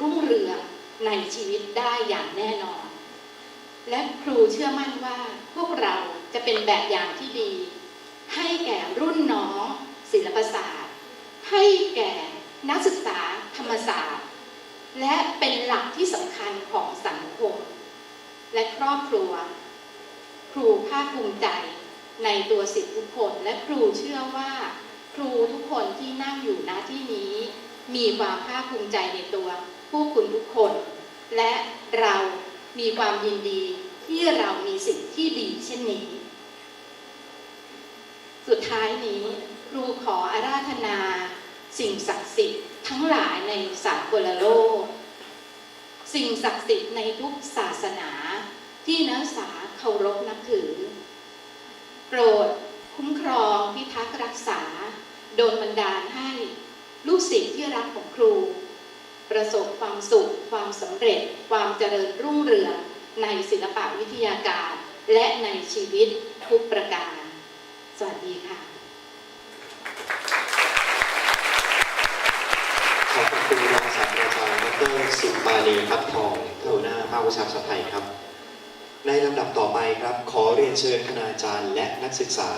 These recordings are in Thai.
รุ่งเรืองในชีวิตได้อย่างแน่นอน และครูเชื่อมั่นว่าพวกเราจะเป็นแบบอย่างที่ดี ให้แก่รุ่นน้องศิลปศาสตร์ ให้แก่นักศึกษาธรรมศาสตร์ และเป็นหลักที่สำคัญของสังคม และครอบครัว ครูภาคภูมิใจในตัวสิทธิทุกคนและครูเชื่อว่า ครูทุกคนที่นั่งอยู่ณที่นี้ มีความภาคภูมิใจในตัวผู้คุณทุกคน และเรามีความยินดีที่เรามีสิ่งที่ดีเช่นนี้ สุดท้ายนี้ครูขออาราธนา สิ่งศักดิ์สิทธิ์ทั้งหลายในสากลโลก สิ่งศักดิ์สิทธิ์ในทุกศาสนาที่นักศึกษาเคารพนับถือ โปรดคุ้มครองพิทักษ์รักษา โดนบันดาลให้ ลูกศิษย์ที่รักของครู ประสบความสุข ความสำเร็จ ความเจริญรุ่งเรืองในศิลปะวิทยาการ และในชีวิตทุกประการ สวัสดีค่ะ ขอบคุณรองศาสตราจารย์ดรสุปานีพัฒทองหัวหน้าภาควิชาภาษาไทยครับ ในลำดับต่อไปครับ ขอเรียนเชิญคณาจารย์และนักศึกษา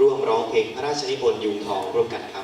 ร่วมร้องเพลงพระราชนิพนธ์ยุงทองร่วมกันครับ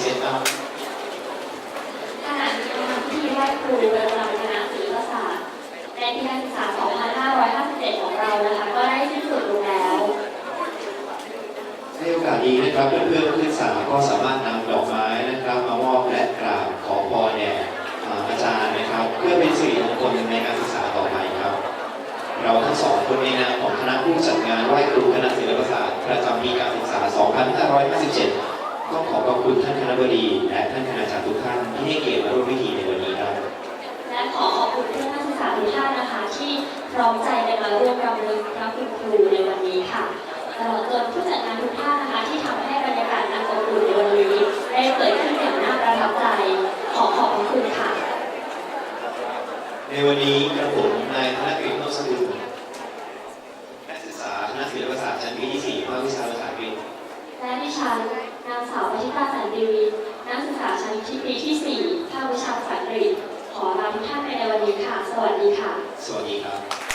ครับขณะนี้นะคะพิธีไหว้ครูประจำคณะศิลปศาสตร์ในปีการศึกษา 2557 ของเรานะคะ ก็ได้สิ้นสุดลงแล้วในโอกาสนี้นะครับเพื่อนๆนักศึกษาก็สามารถนำดอกไม้นะครับ มามอบและกราบขอพรแด่อาอาจารย์นะครับ เพื่อเป็นสิริมงคลในการศึกษาต่อไปครับ เราทั้งสองคนในนามของคณะผู้จัดงานไหว้ครูคณะศิลปศาสตร์ประจำปีการศึกษา 2557 ต้องขอขอบคุณท่านคณะบดีและท่านคณาจารย์ทุกท่านที่ให้เกียรติมาร่วมพิธีในวันนี้ครับ และขอขอบคุณเพื่อนนักศึกษาทุกท่านนะคะ ที่พร้อมใจกันมาร่วมรำลึกพระคุณครูในวันนี้ค่ะตลอดจนผู้จัดงานทุกท่านนะคะ ที่ทำให้บรรยากาศอันอบอุ่นในวันนี้ได้เกิดขึ้นอย่างน่าประทับใจ ขอขอบคุณค่ะ ในวันนี้กระผมนายธนกฤษโนสกุลนักศึกษาคณะศิลปศาสตร์ชั้นปีที่4ภาควิชาภาษาอังกฤษและดิฉัน นางสาวปฏิตาสันติวีนักศึกษาชั้นที่ปีที่ 4 ภาควิชาภาษาอังกฤษ ขอลาทุกท่านไปในวันนี้ค่ะ สวัสดีค่ะ สวัสดีครับ